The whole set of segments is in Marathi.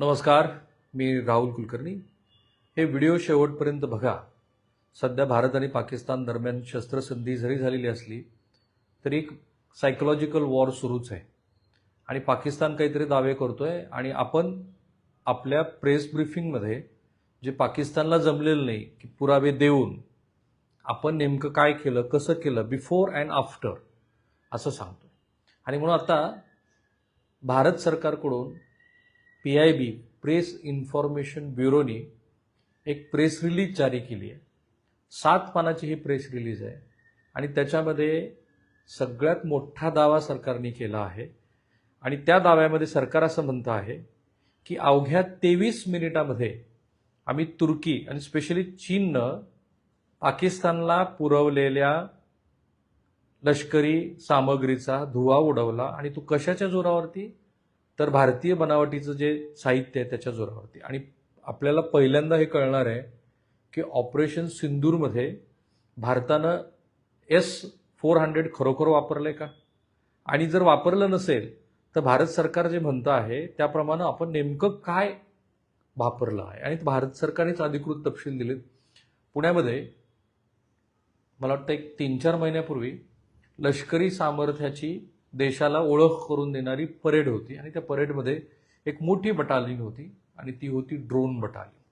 नमस्कार मी राहुल कुलकर्णी. हे व्हिडिओ शेवटपर्यंत बघा. सध्या भारत आणि पाकिस्तान दरम्यान शस्त्रसंधी जरी झालेली असली तरी एक सायकोलॉजिकल वॉर सुरूच आहे. आणि पाकिस्तान काहीतरी दावे करतो आहे आणि आपण आपल्या प्रेस ब्रिफिंगमध्ये जे पाकिस्तानला जमलेलं नाही की पुरावे देऊन आपण नेमकं काय केलं कसं केलं बिफोर अँड आफ्टर असं सांगतो आणि म्हणून आता भारत सरकारकडून P I B press information ब्युरोनी एक प्रेस रिलीज जारी केली आहे. सात पानाची ही प्रेस रिलीज आहे. आणि त्याच्यामध्ये सगळ्यात मोठा दावा सरकारने केला आहे. आणि त्या दाव्यामध्ये सरकार असं म्हणतं आहे की अवघ्या तेवीस मिनिटामध्ये आम्ही तुर्की आणि स्पेशली चीननं पाकिस्तानला पुरवलेल्या लष्करी सामग्रीचा धुवा उडवला आणि तो कशाच्या जोरावरती? तर भारतीय बनावटीचं जे साहित्य आहे त्याच्या जोरावरती. आणि आपल्याला पहिल्यांदा हे कळणार आहे की ऑपरेशन सिंदूरमध्ये भारतानं एस फोर हंड्रेड खरोखर वापरलं आहे का? आणि जर वापरलं नसेल तर भारत सरकार जे म्हणतं आहे त्याप्रमाणे आपण नेमकं काय वापरलं आहे? आणि भारत सरकारनेच अधिकृत तपशील दिलेत. पुण्यामध्ये मला वाटतं एक तीन चार महिन्यापूर्वी लष्करी सामर्थ्याची देशाला ओळख करून देणारी परेड होती आणि त्या परेडमध्ये एक मोठी बटालियन होती आणि ती होती ड्रोन बटालियन.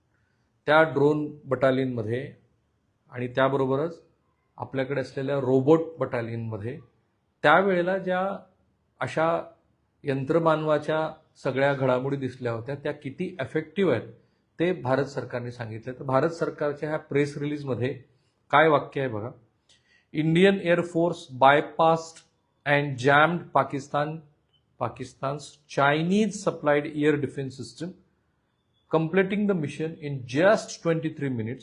त्या ड्रोन बटालियनमध्ये आणि त्याबरोबरच आपल्याकडे असलेल्या रोबोट बटालियनमध्ये त्यावेळेला ज्या अशा यंत्रमानवाच्या सगळ्या घडामोडी दिसल्या होत्या त्या किती एफेक्टिव्ह आहेत ते भारत सरकारने सांगितलं. तर भारत सरकारच्या ह्या प्रेस रिलीजमध्ये काय वाक्य आहे बघा? Indian air force bypassed and jammed Pakistan Pakistan's Chinese supplied air defense system, completing the mission in just 23 minutes,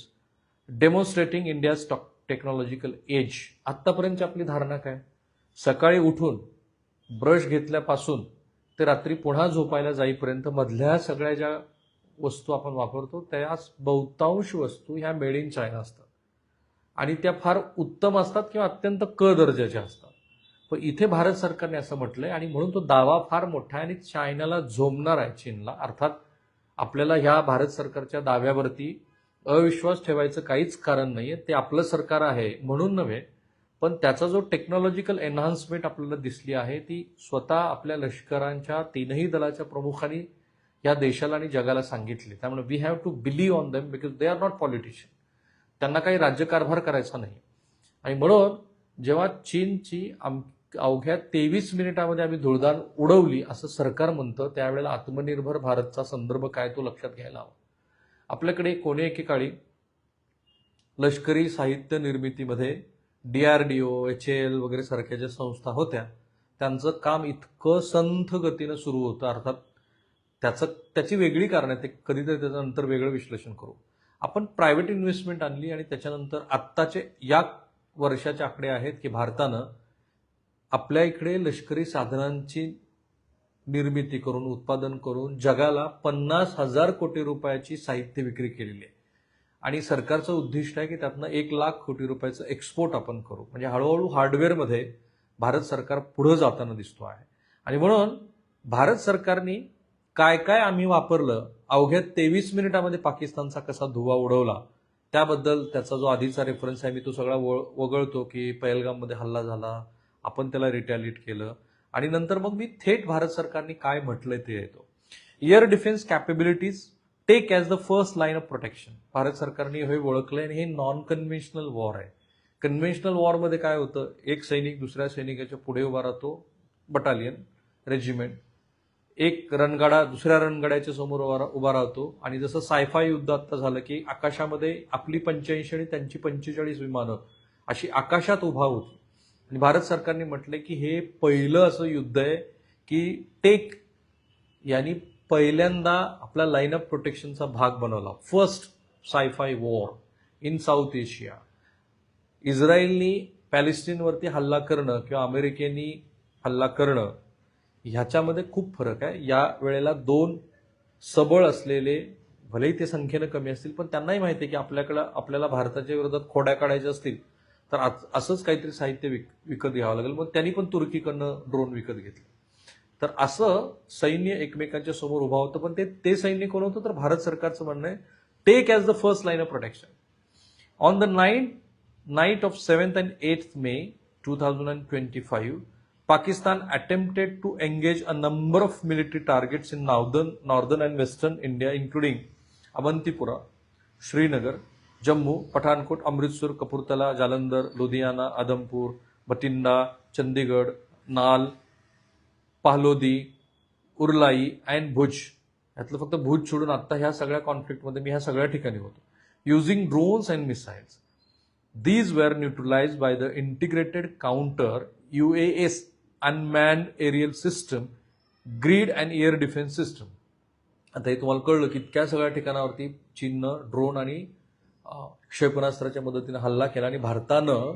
demonstrating India's to- technological edge. आत्तापर्यंतची आपली धारणा काय? सकाळी उठून ब्रश घेतल्यापासून ते रात्री पुन्हा झोपायला जाईपर्यंत मधल्या सगळ्या ज्या वस्तू आपण वापरतो त्या बहुतांश वस्तू ह्या मेड इन चायना असतात. आणि त्या फार उत्तम असतात किंवा अत्यंत क दर्जाच्या असतात. पण इथे भारत सरकारने असं म्हटलंय आणि म्हणून तो दावा फार मोठा आहे आणि चायनाला झोमणार आहे चीनला. अर्थात आपल्याला ह्या भारत सरकारच्या दाव्यावरती अविश्वास ठेवायचं काहीच कारण नाहीये. ते आपलं सरकार आहे म्हणून नव्हे पण त्याचा जो टेक्नॉलॉजिकल एन्हान्समेंट आपल्याला दिसली आहे ती स्वतः आपल्या लष्करांच्या तीनही दलाच्या प्रमुखांनी या देशाला आणि जगाला सांगितले. त्यामुळे we have to believe on them because they are not politician त्यांना काही राज्यकारभार करायचा नाही. आणि म्हणून जेव्हा चीनची आम अवघ्या तेवीस मिनिटामध्ये आम्ही धुळदाण उडवली असं सरकार म्हणतं त्यावेळेला आत्मनिर्भर भारतचा संदर्भ काय तो लक्षात घ्यायला हवा. आपल्याकडे कोणी एकेकाळी लष्करी साहित्य निर्मितीमध्ये D R D O H L वगैरे सारख्या ज्या संस्था होत्या त्यांचं काम इतकं संथ गतीनं सुरू होतं अर्थात त्याचं त्याची वेगळी कारण आहे ते कधीतरी त्याच्यानंतर वेगळं विश्लेषण करू. आपण प्रायव्हेट इन्व्हेस्टमेंट आणली आणि त्याच्यानंतर आत्ताचे या वर्षाचे आकडे आहेत की भारतानं आपल्या इकडे लष्करी साधनांची निर्मिती करून उत्पादन करून जगाला पन्नास हजार कोटी रुपयाची साहित्य विक्री केलेली आहे. आणि सरकारचं उद्दिष्ट आहे की त्यातनं एक लाख कोटी रुपयाचं एक्सपोर्ट आपण करू. म्हणजे हळूहळू हार्डवेअरमध्ये भारत सरकार पुढं जाताना दिसतो आहे. आणि म्हणून भारत सरकारने काय काय आम्ही वापरलं अवघ्या तेवीस मिनिटामध्ये पाकिस्तानचा कसा धुवा उडवला त्याबद्दल त्याचा जो आधीचा रेफरन्स आहे मी तो सगळा वळ- वगळतो की पहलगाममध्ये हल्ला झाला आपण त्याला रिटॅलिएट केलं. आणि नंतर मग मी थेट भारत सरकारने काय म्हटलंय ते येतो. Air defence capabilities take as the first line of protection Bharat सरकारने हे ओळखलंय आणि हे नॉन कन्व्हेन्शनल वॉर आहे कन्व्हेन्शनल वॉरमध्ये काय होतं? एक सैनिक दुसऱ्या सैनिकाच्या पुढे उभा राहतो. बटालियन रेजिमेंट एक रणगाडा दुसऱ्या रणगाड्याच्या समोर उभा उभा राहतो. आणि जसं सायफाय युद्ध आता झालं की आकाशामध्ये आपली पंच्याऐंशी आणि त्यांची पंचेचाळीस विमानं अशी आकाशात उभा होती. आणि भारत सरकारने म्हटलंय की हे पहिलं असं युद्ध आहे की टेक यांनी पहिल्यांदा आपला लाईन ऑफ प्रोटेक्शनचा भाग बनवला. First sci fi war in South Asia इस्रायलनी पॅलेस्टिनवरती हल्ला करणं किंवा अमेरिकेनी हल्ला करणं ह्याच्यामध्ये खूप फरक आहे. या वेळेला दोन सबळ असलेले भलेही ते संख्येनं कमी असतील पण त्यांनाही माहिती आहे की आपल्याकडं आपल्याला भारताच्या विरोधात खोड्या काढायच्या असतील तर असंच काहीतरी साहित्य विक विकत घ्यावं लागेल. मग त्यांनी पण तुर्कीकडनं ड्रोन विकत घेतले. तर असं सैन्य एकमेकांच्या समोर उभं होतं पण ते ते सैन्य कोण होतं? तर भारत सरकारचं म्हणणं आहे take as the first line of protection on the nine night of seventh and eighth May two thousand and twenty five Pakistan attempted to engage a number of military targets in northern northern and western India including Avantipura Srinagar Jammu Pathankot Amritsar Kapurthala Jalandhar Ludhiana Adampur Bathinda Chandigarh Nal Phalodi Uttarlai and Bhuj. यातलं फक्त भुज सोडून आत्ता ह्या सगळ्या कॉन्फ्लिक्टमध्ये मी ह्या सगळ्या ठिकाणी होतो. Using drones and missiles these were neutralize by the integrated counter U A S unmanned aerial system grid and air defence system आता हे तुम्हाला कळलं की इतक्या सगळ्या ठिकाणावरती चीननं ड्रोन आणि क्षेपणास्त्राच्या मदतीनं हल्ला केला आणि भारतानं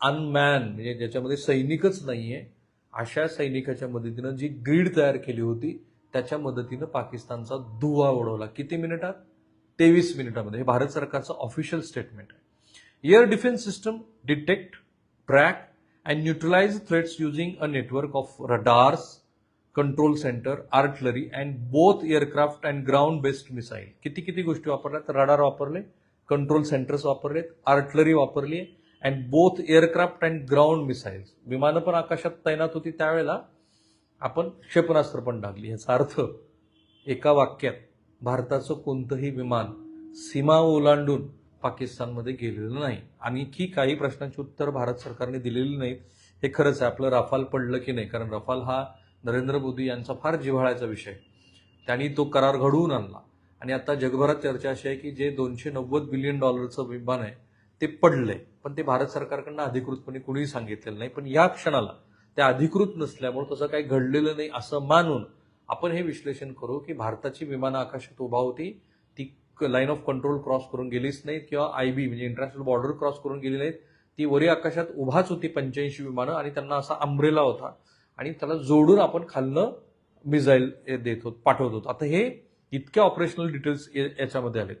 अनमॅन म्हणजे ज्याच्यामध्ये सैनिकच नाही आहे अशा सैनिकाच्या मदतीनं जी ग्रीड तयार केली होती त्याच्या मदतीनं पाकिस्तानचा धुवा उडवला किती मिनिटात? तेवीस मिनिटामध्ये. हे भारत सरकारचं ऑफिशियल स्टेटमेंट आहे. Air defence system detect track and neutralise threats using a network of radars control centre artillery and both aircraft and ground based missile किती किती गोष्टी वापरल्या तर रडार वापरले. कंट्रोल सेंटर्स वापरलेत आर्टलरी वापरली and both aircraft and ground missiles विमानं पण आकाशात तैनात होती त्यावेळेला. आपण क्षेपणास्त्र पण टाकली. याचा अर्थ एका वाक्यात भारताचं कोणतंही विमान सीमा ओलांडून पाकिस्तानमध्ये गेलेलं नाही. आणखी काही प्रश्नांची उत्तर भारत सरकारने दिलेली नाहीत हे खरंच आहे. आपलं रफाल पडलं की नाही? कारण रफाल हा नरेंद्र मोदी यांचा फार जिव्हाळ्याचा विषय. त्यांनी तो करार घडवून आणला. आणि आता जगभरात चर्चा अशी आहे की जे दोनशे नव्वद बिलियन डॉलरचं विमान आहे ते पडलंय. पण ते भारत सरकारकडनं अधिकृतपणे कुणीही सांगितलेलं नाही. पण या क्षणाला ते अधिकृत नसल्यामुळे तसं काही घडलेलं नाही असं मानून आपण हे विश्लेषण करू की भारताची विमानं आकाशात उभा होती. ती लाईन ऑफ कंट्रोल क्रॉस करून गेलीच नाहीत किंवा आय बी म्हणजे इंटरनॅशनल बॉर्डर क्रॉस करून गेली नाहीत. ती वरी आकाशात उभाच होती पंच्याऐंशी विमानं आणि त्यांना असा अंब्रेला होता. आणि त्याला जोडून आपण खालनं मिझाईल देत होत पाठवत होतो. आता हे इतक्या ऑपरेशनल डिटेल्स याच्यामध्ये आलेत.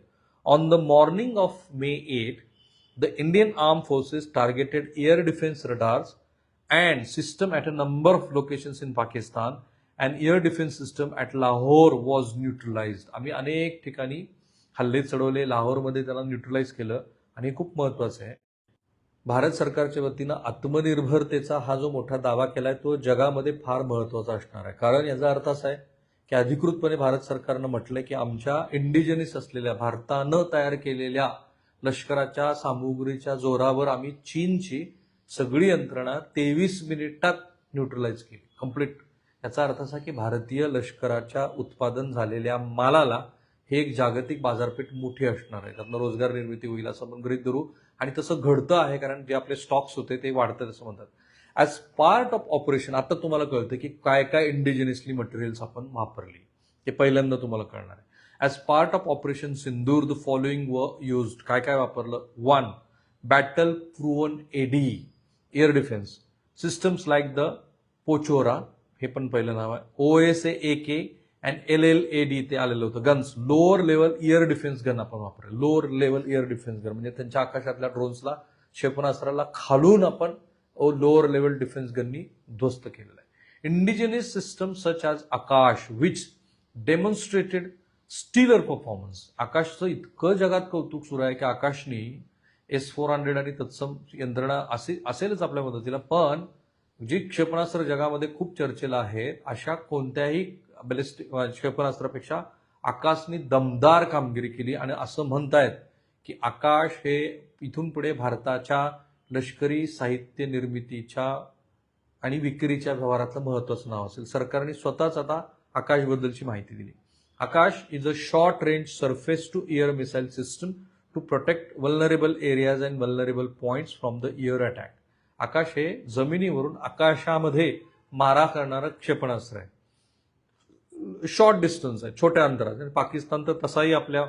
On the morning of May eight the Indian arm forces targeted air defence radars and system at a number of locations in Pakistan and air defence system at Lahore was neutralize आम्ही अनेक ठिकाणी हल्ले चढवले. लाहोरमध्ये त्याला न्यूट्रलाइज केलं आणि हे खूप महत्त्वाचं आहे. भारत सरकारच्या वतीनं आत्मनिर्भरतेचा हा जो मोठा दावा केला आहे तो जगामध्ये फार महत्त्वाचा असणार आहे. कारण याचा अर्थ असा आहे की अधिकृतपणे भारत सरकारनं म्हटलंय की आमच्या इंडिजिनिस असलेल्या भारतानं तयार केलेल्या लष्कराच्या सामुग्रीच्या जोरावर आम्ही चीनची सगळी यंत्रणा तेवीस मिनिटात न्यूट्रलाइज केली. कंप्लीट याचा अर्थ असा की भारतीय लष्कराच्या उत्पादन झालेल्या मालाला हे एक जागतिक बाजारपेठ मोठी असणार आहे. त्यातनं रोजगार निर्मिती होईल असं आपण गृहित धरू. आणि तसं घडतं आहे कारण जे आपले स्टॉक्स होते ते वाढतात असं म्हणतात. ॲज पार्ट ऑफ ऑपरेशन आता तुम्हाला कळतं की काय काय इंडिजिनियसली मटेरियल्स आपण वापरली. ते पहिल्यांदा तुम्हाला कळणार आहे. As part of operation Sindoor the following we used काय काय वापरलं? One battle proven AD air defence systems like the Pechora हे पण पहिलं नाव आहे. O S A K and L L A D ते आलेलं होतं. Guns lower level air defence gun आपण वापरले. Lower level air defence gun म्हणजे त्यांच्या आकाशातल्या ड्रोन्सला क्षेपणास्त्राला खालून आपण लोअर लेवल डिफेन्स गननी ध्वस्त केलेलं आहे. Indigenous system such as Akash which demonstrated stellar performance आकाशचं इतकं जगात कौतुक सुरू आहे की आकाशनी एस फोर हंड्रेड आणि तत्सम यंत्रणा असे असेलच आपल्या मदतीला. पण जी क्षेपणास्त्र जगामध्ये खूप चर्चेला आहेत अशा कोणत्याही बॅलिस्टिक क्षेपणास्त्रापेक्षा आकाशने दमदार कामगिरी केली आणि असं म्हणतायत की आकाश हे इथून पुढे भारताच्या लष्करी साहित्य निर्मितीच्या आणि विक्रीच्या व्यवहारातलं महत्वाचं नाव असेल. सरकारने स्वतःच आता आकाशबद्दलची माहिती दिली. Akash is a short range surface to air missile system to protect vulnerable areas and vulnerable points from the air attack Akash हे जमिनीवरून आकाशामध्ये मारा करणारं क्षेपणास्त्र आहे. शॉर्ट डिस्टन्स आहे छोट्या अंतरात. आणि पाकिस्तान तर तसाही आपल्या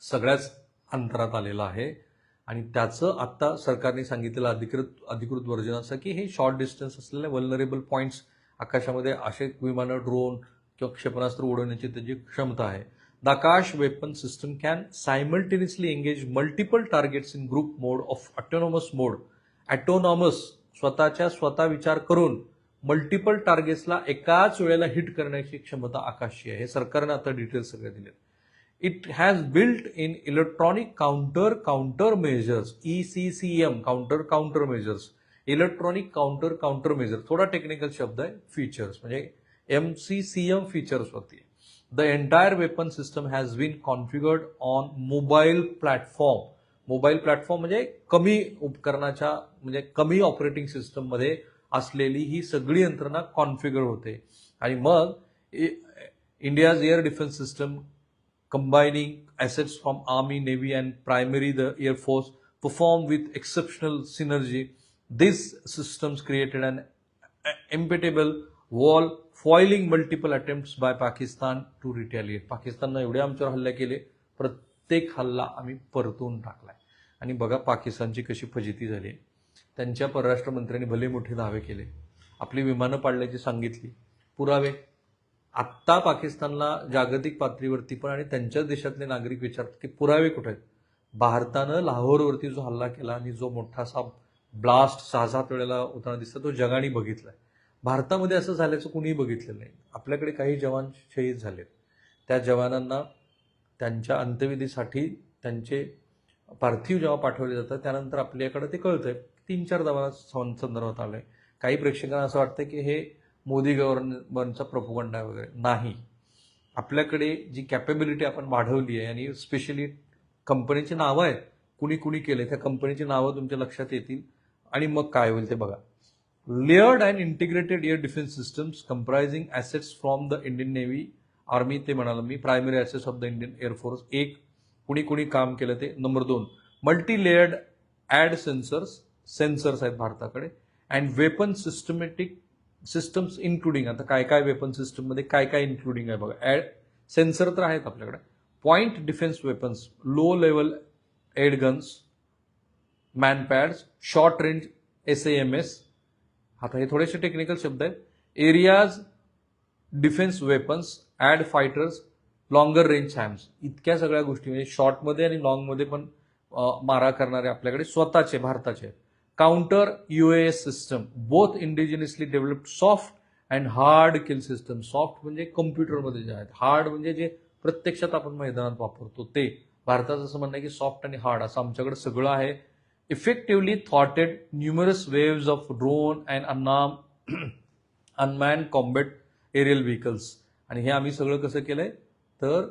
सगळ्याच अंतरात आलेला आहे. आणि त्याचं आत्ता सरकारने सांगितलेलं अधिकृत अधिकृत वर्जन असं की हे शॉर्ट डिस्टन्स असलेले वल्नरेबल पॉईंट्स आकाशामध्ये असे विमानं ड्रोन किंवा क्षेपणास्त्र उडवण्याची त्याची क्षमता आहे. The Akash weapon system can simultaneously engage multiple targets in group mode of autonomous mode autonomous स्वतःच्या स्वतः विचार करून मल्टिपल टार्गेट्सला एकाच वेळेला हिट करण्याची क्षमता आकाशी आहे. हे सरकारने आता डिटेल्स सगळे दिले it has built in electronic counter counter measures E C C M counter counter measures electronic counter counter measure थोडा टेक्निकल शब्द आहे फीचर्स म्हणजे M C C M features वरती. The entire weapon system has been configured on mobile platform mobile platform म्हणजे कमी उपकरणाच्या म्हणजे कमी ऑपरेटिंग सिस्टममध्ये असलेली ही सगळी यंत्रणा कॉन्फिगर होते. आणि मग India's air defence system combining assets from Army, Navy and primarily the Air Force perform with exceptional synergy. These systems created an impenetrable wall foiling multiple attempt by Pakistan to retaliate पाकिस्ताननं एवढे आमच्यावर हल्ले केले प्रत्येक हल्ला आम्ही परतून टाकलाय आणि बघा पाकिस्तानची कशी फजिती झाली त्यांच्या परराष्ट्र मंत्र्यांनी भले मोठे दावे केले आपली विमानं पाडल्याची सांगितली पुरावे आत्ता पाकिस्तानला जागतिक पातळीवरती पण आणि त्यांच्याच देशातले नागरिक विचारतात की पुरावे कुठे आहेत? भारतानं लाहोरवरती जो हल्ला केला आणि जो मोठासा ब्लास्ट सहा सात वेळेला होताना दिसतो तो जगाने बघितलाय. भारतामध्ये असं झाल्याचं कुणीही बघितलेलं नाही. आपल्याकडे काही जवान शहीद झालेत. त्या जवानांना त्यांच्या अंत्यविधीसाठी त्यांचे पार्थिव जेव्हा पाठवले जातात त्यानंतर आपल्याकडे ते कळतंय. तीन चार जवाना संदर्भात आलं आहे काही प्रेक्षकांना असं वाटतं की हे मोदी गव्हर्नमेंटचा प्रपोगंडा वगैरे. नाही. आपल्याकडे जी कॅपेबिलिटी आपण वाढवली आहे आणि स्पेशली कंपनीची नावं आहेत कुणी कुणी केलं त्या कंपनीची नावं तुमच्या लक्षात येतील. आणि मग काय होईल ते बघा. Layered and integrated air defence systems comprising assets from the Indian navy army ते म्हणाल मी primary assets of the Indian air force एक. कुणी कुणी काम केलं ते. नंबर दोन multi layered and sensors sensors आहेत भारताकडे and weapon systematic systems including. आता काय काय वेपन सिस्टममध्ये काय काय इन्क्लुडिंग आहे बघा. ॲड सेन्सर तर आहेत आपल्याकडे. Point defence weapons low level AD guns MANPADS short range S M S आता हे थोडेसे टेक्निकल शब्द आहेत. Areas defence weapons and fighters longer range SAMs इतक्या सगळ्या गोष्टी. म्हणजे शॉर्टमध्ये आणि लॉंगमध्ये पण मारा करणारे आपल्याकडे स्वतःचे भारताचे. आहेत counter UAS system, both indigenously developed soft and hard kill system soft म्हणजे कम्प्युटरमध्ये जे आहेत. हार्ड म्हणजे जे प्रत्यक्षात आपण मैदानात वापरतो ते. भारताचं असं म्हणणं आहे की सॉफ्ट आणि हार्ड असं आमच्याकडे सगळं आहे. Effectively थॉटेड numerous waves of drone and unman unmanned combat aerial vehicles आणि हे आम्ही सगळं कसं केलं आहे तर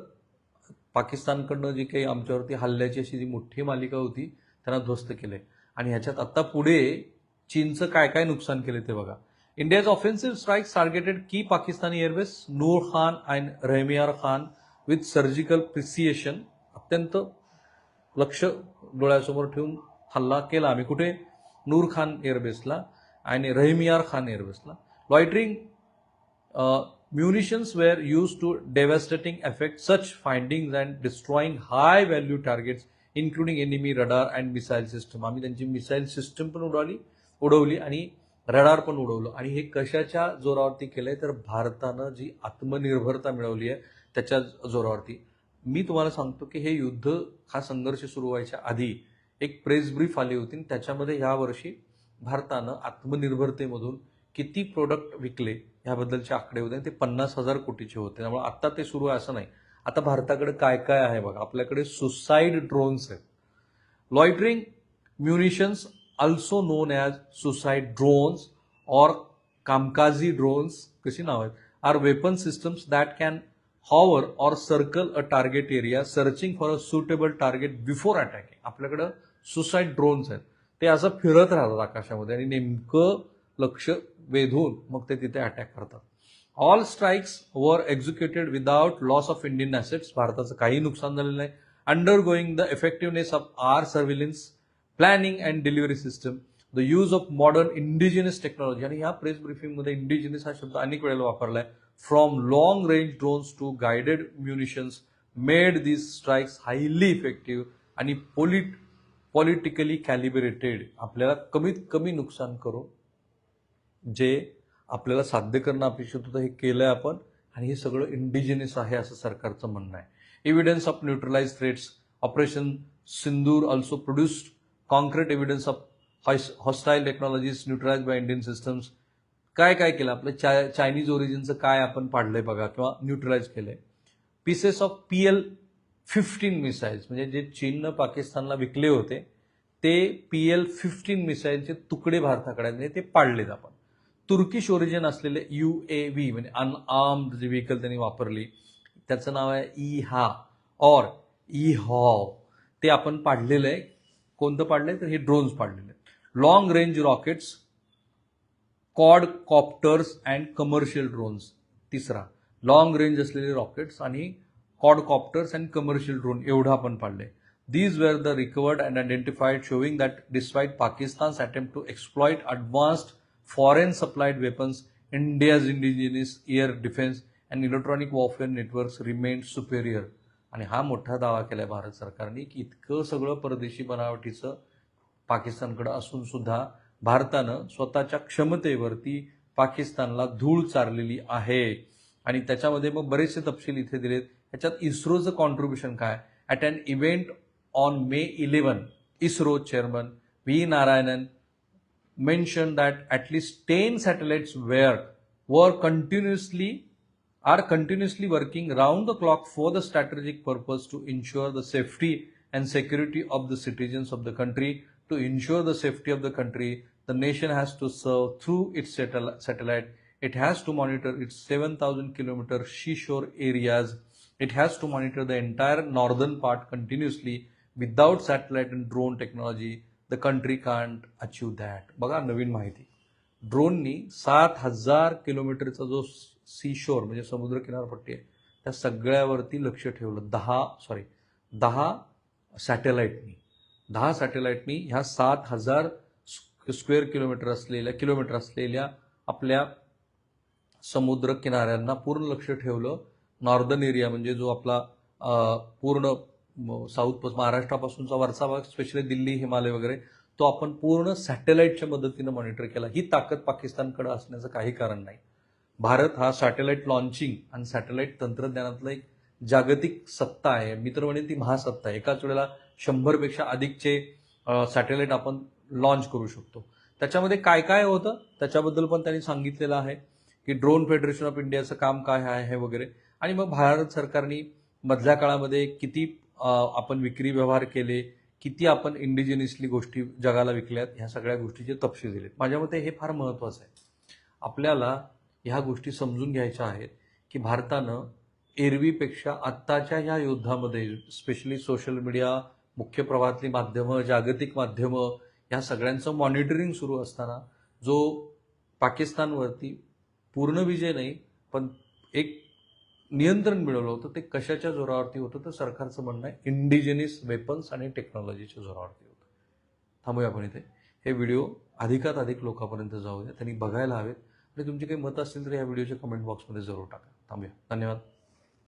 पाकिस्तानकडनं जी काही आमच्यावरती हल्ल्याची अशी जी मोठी मालिका होती त्यांना ध्वस्त केलं आहे आणि ह्याच्यात आता पुढे चीनचं काय काय नुकसान केलं ते बघा. India's offensive strikes targeted key Pakistani airbase Nur Khan and Rahimyar Khan with surgical precision अत्यंत लक्ष डोळ्यासमोर ठेवून हल्ला केला आम्ही कुठे? नूर खान एअरबेसला आणि Rahimyar Khan एअरबेसला loitering munitions were used to devastating effect such findings and destroying high value targets including enemy radar and missile system आम्ही त्यांची मिसाईल सिस्टम पण उडवली उडवली आणि रडार पण उडवलं. आणि हे कशाच्या जोरावरती केलंय? तर भारतानं जी आत्मनिर्भरता मिळवली आहे त्याच्या जोरावरती. मी तुम्हाला सांगतो की हे युद्ध हा संघर्ष सुरू व्हायच्या आधी एक प्रेस ब्रीफ आली होती आणि त्याच्यामध्ये ह्या वर्षी भारतानं आत्मनिर्भरतेमधून किती प्रोडक्ट विकले ह्याबद्दलचे आकडे होते ते पन्नास हजार कोटीचे होते. त्यामुळे आत्ता ते सुरू आहे असं नाही. आता भारताकडे काय काय आहे बघा. आपल्याकडे सुसाईड ड्रोन्स आहेत. Loitering munitions also known as suicide drones or kamikaze drones कशी नाव आहेत are weapon systems that can hover or circle a target area searching for a suitable target before attacking आपल्याकडं सुसाईड ड्रोन्स आहेत. ते असं फिरत राहतात आकाशामध्ये आणि नेमकं लक्ष वेधून मग ते तिथे अटॅक करतात. All strikes were executed without loss of Indian assets भारताचं काही नुकसान झालेलं नाही. Under going the effectiveness of our surveillance planning and delivery system the use of modern indigenous technology आणि ह्या प्रेस ब्रिफिंगमध्ये इंडिजिनियस हा शब्द अनेक वेळेला वापरला आहे from long range drones to guided munitions made these strikes highly effective आणि पोलिट पॉलिटिकली कॅलिब्रेटेड आपल्याला कमीत कमी नुकसान करून जे आपल्याला साध्य करणं अपेक्षित होतं हे केलं आहे आपण आणि हे सगळं इंडिजिनियस आहे असं सरकारचं म्हणणं आहे. Evidence of neutralize threats operation Sindoor also produced concrete evidence of hostile technologies neutralize by Indian systems काय काय केलं? आपलं चाय चायनीज ओरिजिनचं काय आपण पाडलंय बघा किंवा न्यूट्रलाइज केलंय. Pieces of P L fifteen missiles म्हणजे जे चीननं पाकिस्तानला विकले होते ते पी एल फिफ्टीन मिसाईलचे तुकडे भारताकडे म्हणजे ते पाडलेत आपण. तुर्किश ओरिजिन असलेले यू ए व्ही म्हणजे अनआर्म्ड जी व्हेकल त्यांनी वापरली त्याचं नाव आहे ई हा ऑर ई हॉ ते आपण पाडलेलं आहे. कोणतं पाडलंय? तर हे ड्रोन्स पाडलेले आहेत. Long range rockets quadcopters and commercial drones तिसरा. लॉंग रेंज असलेले रॉकेट्स आणि quadcopters and commercial drone एवढं आपण पाडले these were the recovered and identified showing that despite Pakistan's attempt to exploit advanced foreign supplied weapons, India's indigenous air defense and electronic warfare networks remain superior आणि हा मोठा दावा केला आहे भारत सरकारने की इतकं सगळं परदेशी बनावटीचं पाकिस्तानकडं असून सुद्धा भारतानं स्वतःच्या क्षमतेवरती पाकिस्तानला धूळ चारलेली आहे. आणि त्याच्यामध्ये मग बरेचसे तपशील इथे दिलेत. ह्याच्यात इस्रोचं कॉन्ट्रीब्युशन काय? At an event on May eleven ISRO chairman V Narayanan mentioned that at least 10 satellites were were continuously are continuously working round the clock for the strategic purpose to ensure the safety and security of the citizens of the country. To ensure the safety of the country the nation has to serve through its satellite. It has to monitor its 7000 kilometer seashore areas. It has to monitor the entire northern part continuously without satellite and drone technology the country can't achieve that. बघा नवीन माहिती. ड्रोननी सात हजार किलोमीटरचा जो सी शोर म्हणजे समुद्र किनारपट्टी आहे त्या सगळ्यावरती लक्ष ठेवलं. दहा सॉरी दहा सॅटेलाईटनी दहा सॅटेलाईटनी ह्या सात हजार स्क्वेअर किलोमीटर असलेल्या किलोमीटर असलेल्या आपल्या समुद्र किनाऱ्यांना पूर्ण लक्ष ठेवलं. नॉर्दर्न एरिया म्हणजे जो आपला पूर्ण साऊथ महाराष्ट्रापासूनचा वरचा भाग स्पेशली दिल्ली हिमालय वगैरे तो आपण पूर्ण सॅटेलाईटच्या मदतीनं मॉनिटर केला. ही ताकद पाकिस्तानकडे असण्याचं काही कारण नाही. भारत हा सॅटेलाईट लॉन्चिंग आणि सॅटेलाईट तंत्रज्ञानातला एक जागतिक सत्ता आहे. मी तर म्हणेन ती महासत्ता आहे. एकाच वेळेला शंभरपेक्षा अधिकचे सॅटेलाईट आपण लॉन्च करू शकतो. त्याच्यामध्ये काय काय होतं? त्याच्याबद्दल पण त्यांनी सांगितलेलं आहे की ड्रोन फेडरेशन ऑफ इंडियाचं काम काय आहे हे वगैरे. आणि मग भारत सरकारने मधल्या काळामध्ये किती आपण विक्री व्यवहार केले किती आपण इंडिजिनियसली गोष्टी जगाला विकल्यात ह्या सगळ्या गोष्टीचे तपशील दिलेत. माझ्या मते हे फार महत्त्वाचं आहे. आपल्याला ह्या गोष्टी समजून घ्यायच्या आहेत की भारतानं एरवीपेक्षा आत्ताच्या ह्या युद्धामध्ये स्पेशली सोशल मीडिया मुख्य प्रवाहातली माध्यमं जागतिक माध्यमं ह्या सगळ्यांचं मॉनिटरिंग सुरू असताना जो पाकिस्तानवरती पूर्ण विजय नाही पण एक नियंत्रण मिळवलं होतं ते कशाच्या जोरावरती होतं तर सरकारचं म्हणणं आहे इंडिजिनियस वेपन्स आणि टेक्नॉलॉजीच्या जोरावरती होतं. थांबूया आपण इथे. हे व्हिडिओ अधिकात अधिक लोकांपर्यंत जाऊ द्या त्यांनी बघायला हवेत. आणि तुमची काही मतं असतील तर या व्हिडिओच्या कमेंट बॉक्समध्ये जरूर टाका. थांबूया. धन्यवाद.